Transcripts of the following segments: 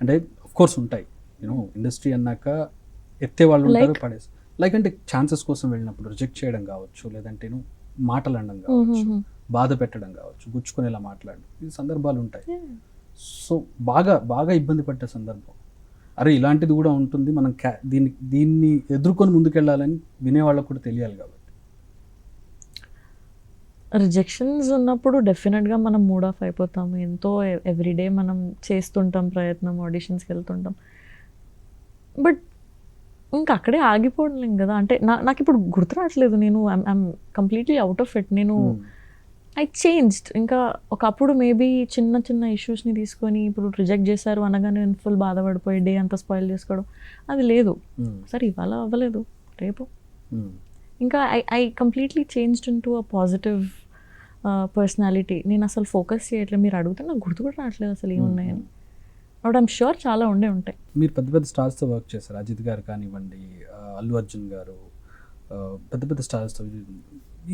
అంటే of course ఉంటాయి. You know industry అన్నాక ఎత్తే వాళ్ళు ఉంటారు? పడేసి లైక్ అంటే ఛాన్సెస్ కోసం వెళ్ళినప్పుడు రిజెక్ట్ చేయడం కావచ్చు లేదంటే మాటలు అనడం కావచ్చు బాధ పెట్టడం కావచ్చు గుచ్చుకునేలా మాట్లాడడం. ఈ సందర్భాలు ఉంటాయి. సో బాగా బాగా ఇబ్బంది పడ్డ సందర్భం. అరే ఇలాంటిది కూడా ఉంటుంది. మనం క్యా దీన్ని దీన్ని ఎదుర్కొని ముందుకెళ్ళాలని వినేవాళ్ళకు కూడా తెలియాలి కాబట్టి. రిజెక్షన్స్ ఉన్నప్పుడు డెఫినెట్గా మనం మూడ్ ఆఫ్ అయిపోతాము. ఎంతో ఎవ్రీడే మనం చేస్తుంటాం ప్రయత్నం ఆడిషన్స్కి వెళ్తుంటాం. బట్ ఇంకా అక్కడే ఆగిపోవడం కదా. అంటే నా నాకు ఇప్పుడు గుర్తు రావట్లేదు. నేను I'm completely out of it. నేను Hmm. I changed. ఇంకా ఒకప్పుడు మేబీ చిన్న చిన్న ఇష్యూస్ని తీసుకొని ఇప్పుడు రిజెక్ట్ చేశారు అనగానే నేను ఫుల్ బాధపడిపోయి డే అంతా స్పాయిల్ చేసుకోవడం అది లేదు. Hmm. సరే ఇవాళ అవ్వలేదు. రేపు. Hmm. ఇంకా I I completely changed in to a positive personality నేను అసలు ఫోకస్ చేయట్లేదు. మీరు అడిగితే నాకు గుర్తు కూడా రావట్లేదు అసలు ఏమున్నాయని బట్ ఐమ్ షూర్ చాలా ఉండే ఉంటాయి. మీరు పెద్ద పెద్ద స్టార్స్తో వర్క్ చేశారు. అజిత్ గారు కానివ్వండి అల్లు అర్జున్ గారు పెద్ద పెద్ద స్టార్స్తో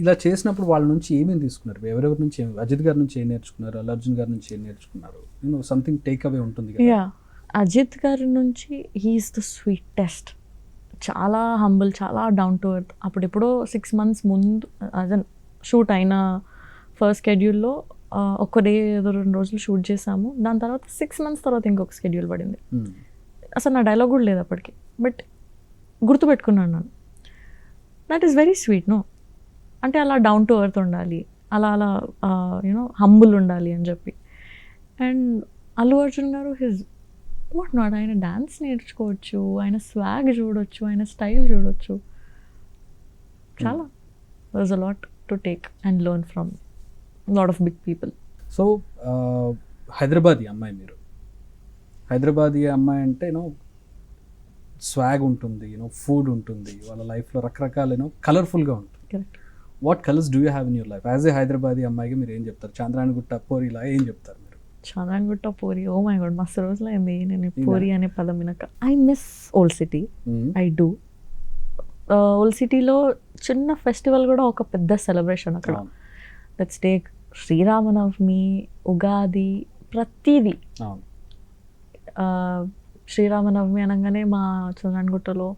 ఇలా చేసినప్పుడు వాళ్ళ నుంచి ఏమేమి తీసుకున్నారు? ఎవరెవరి నుంచి అజిత్ గారి నుంచి ఏం నేర్చుకున్నారు? అల్లు అర్జున్ గారి నుంచి ఏం నేర్చుకున్నారు? నేను సంథింగ్ టేక్ అవే ఉంటుంది కదా. యా అజిత్ గారి నుంచి హీఈస్ ద స్వీటెస్ట్ చాలా హంబుల్ చాలా డౌన్ టు ఎర్త్ అప్పుడు ఎప్పుడో సిక్స్ మంత్స్ ముందు అదే షూట్ అయిన ఫస్ట్ స్కెడ్యూల్లో ఒక్క డే ఏదో రెండు రోజులు షూట్ చేసాము. దాని తర్వాత సిక్స్ మంత్స్ తర్వాత ఇంకొక స్కెడ్యూల్ పడింది. Hmm. అసలు నా డైలాగ్ కూడా లేదు అప్పటికి. బట్ గుర్తుపెట్టుకున్నాను నేను that is very sweet no అంటే అలా డౌన్ టు ఎర్త్ ఉండాలి. అలా అలా యూనో హంబుల్ ఉండాలి అని చెప్పి. అండ్ అల్లు అర్జున్ గారు హిజ్ వాట్ నాట్ ఆయన డ్యాన్స్ నేర్చుకోవచ్చు ఆయన స్వాగ్ చూడొచ్చు ఆయన స్టైల్ చూడొచ్చు. చాలా. Was a lot to take and learn from lot of big people so Hyderabadi అమ్మాయి మీరు. హైదరాబాదీ అమ్మాయి అంటే యూనో స్వాగ్ ఉంటుంది యూనో ఫుడ్ ఉంటుంది వాళ్ళ లైఫ్లో రకరకాల యూనో కలర్ఫుల్గా ఉంటుంది. What colours do you have in your life as a Hyderabadi అమ్మాయిగా మీరు ఏం చెప్తారు? చాంద్రాయణగుట్ట పోరి ఇలా ఏం చెప్తారు మీరు? చాలాగుట్ట పూరి ఓ మై గాడ్ మస్తు రోజులు అయింది. నేను పూరి అనే పదం వినక. I miss old city. I do old సిటీలో చిన్న ఫెస్టివల్ కూడా ఒక పెద్ద సెలబ్రేషన్ అక్కడ. లెట్స్ టేక్ శ్రీరామనవమి ఉగాది ప్రతిదీ. శ్రీరామనవమి అనగానే మా చంద్రాయణగుట్టలో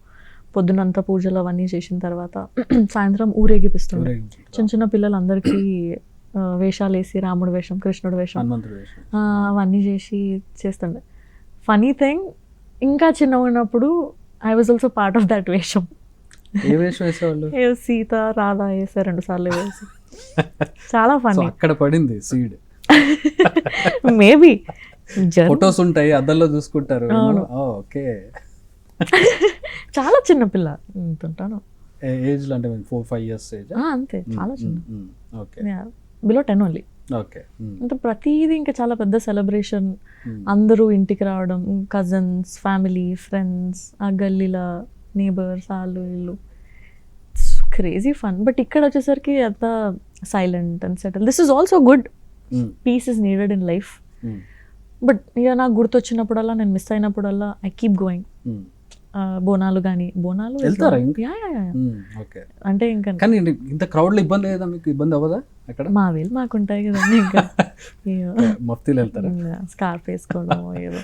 పొద్దునంతా పూజలు అవన్నీ చేసిన తర్వాత సాయంత్రం ఊరేగిపిస్తుంది ఊరేగింపు. చిన్న చిన్న పిల్లలందరికీ వేషాలు వేసి రాముడు వేషం కృష్ణుడు వేషం అవన్నీ చేసి చేస్తుండే. ఫనీ థింగ్ ఇంకా చిన్నగా ఉన్నప్పుడు I was also part of that వేషం. సీత రాధా వేసా రెండు సార్లు వేసి. చాలా ఫనీ అక్కడ పడింది సీడ్. మేబీ ఫొటోస్ ఉంటాయి అద్దంలో చూసుకుంటారు. ఓకే. చాలా చిన్న పిల్ల. ఉంటుంటాను ఏజ్ అంటే ఫోర్ ఫైవ్ ఇయర్స్ ఏజ్ ఆ, అంతే. చాలా చిన్న. Okay. Below ten only okay అంటే ప్రతిదీ ఇంకా చాలా పెద్ద సెలబ్రేషన్ అందరూ ఇంటికి రావడం కజన్స్ ఫ్యామిలీ ఫ్రెండ్స్ ఆ గల్లీల నేబర్స్ వాళ్ళు వీళ్ళు. క్రేజీ ఫన్ బట్ ఇక్కడ వచ్చేసరికి అంత silent and settle this is also good peace is needed in life but ఇక నాకు గుర్తొచ్చినప్పుడల్లా నేను మిస్ అయినప్పుడల్లా ఐ కీప్ గోయింగ్ బోనాలు కానీ బోనాలు వెళ్తారా. ఓకే అంటే ఇంకా కానీ ఇంత క్రౌడ్లో ఇబ్బంది లేదా మీకు? ఇబ్బంది అవ్వదా అక్కడ మా వేలు మాకు ఉంటాయి కదండి ఇంకా. మఫ్తీలు వెళ్తారా? స్కార్ఫ్ వేసుకోవడం ఏదో.